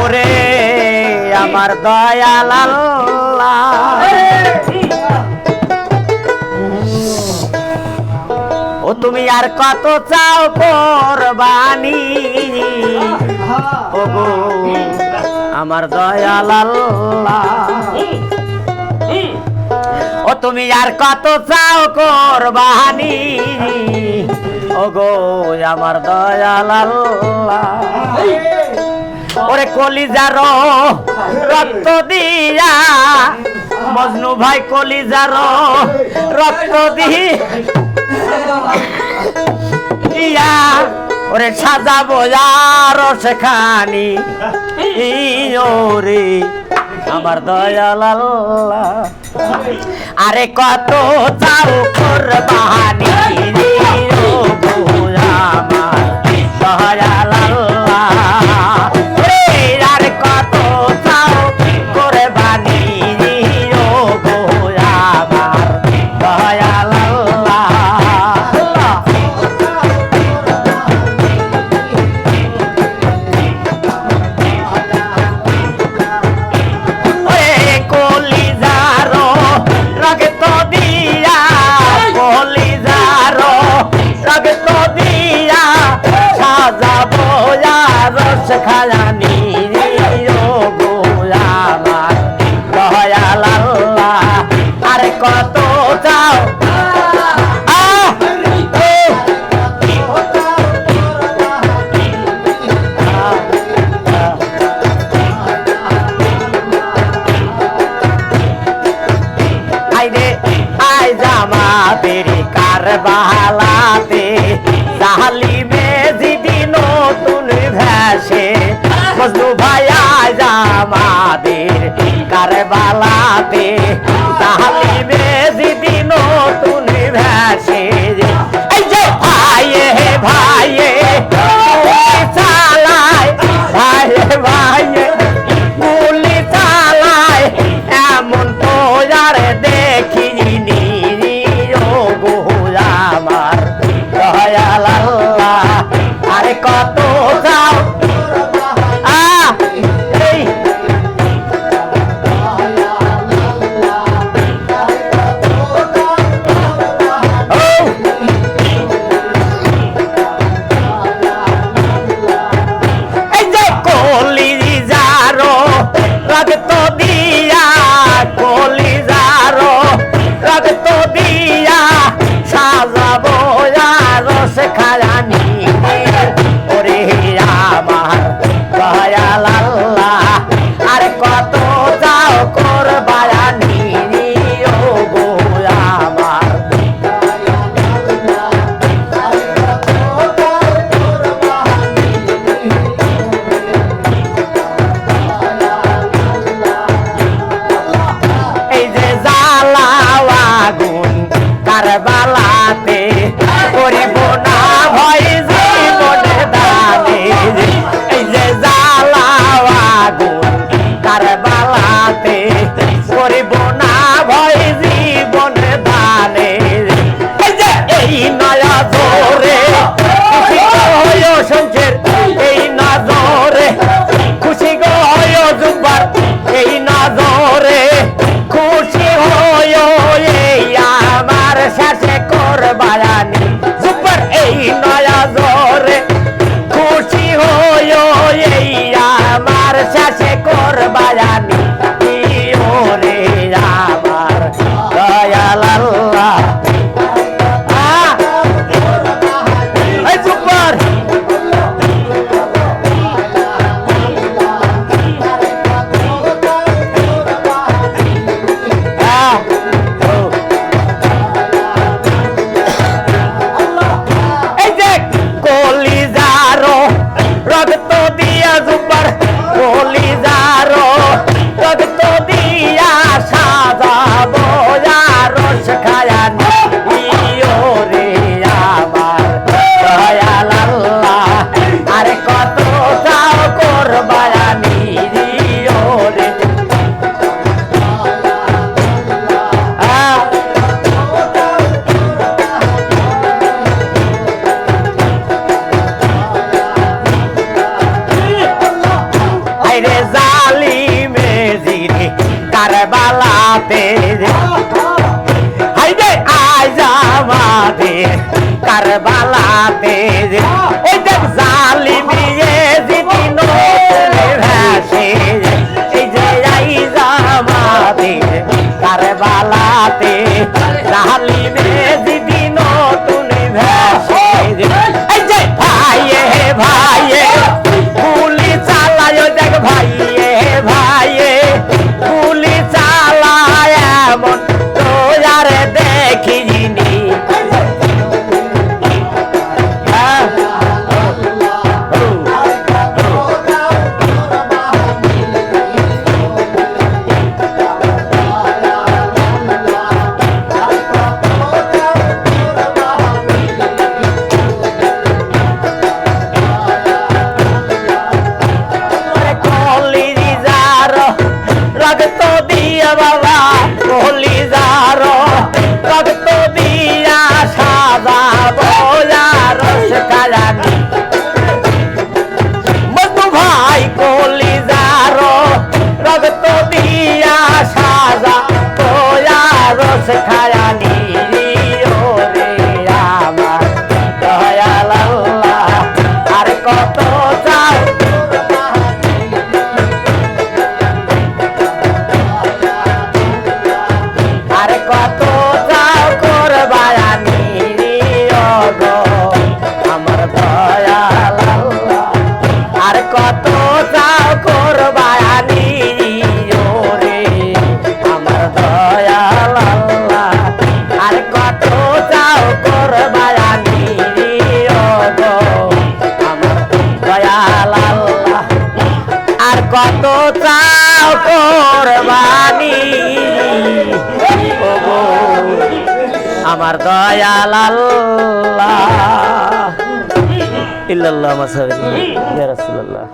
ওরে, আমার দয়াল ও, তুমি আর কত চাও কোরবানি? গো আমার দয়াল ও, তুমি আর কত চাও কোরবানি? ও গো আমার দয়াল আল্লাহ। ওরে কলিজার রক্ত দিয়া, মজনু ভাই কলিজার রক্ত দিয়া, ওরে সাজা আর সেখানি। ওরে আমার দয়াল আল্লাহ, আরে কত চাও কোরবানি কত চাও আই জামা তেরি কারবালাতে জাহালিমে জিদি ভেসে এই যে ভাইয়ে ভাইয়ে চালায়, ভাইয়ে ভাইয়ে, গুলি চালায়, এমন তো আর দেখিনি গো আমার। দয়াল আল্লাহ আরে কত যাও সাজাবো আর বালাতে। হাইডে আয় যাবাতে কারবালাতে। চাও কোরবানি। আমার দয়াল আল্লাহ। ইল্লাল্লাহ মাসাবি ইয়া রাসূলুল্লাহ।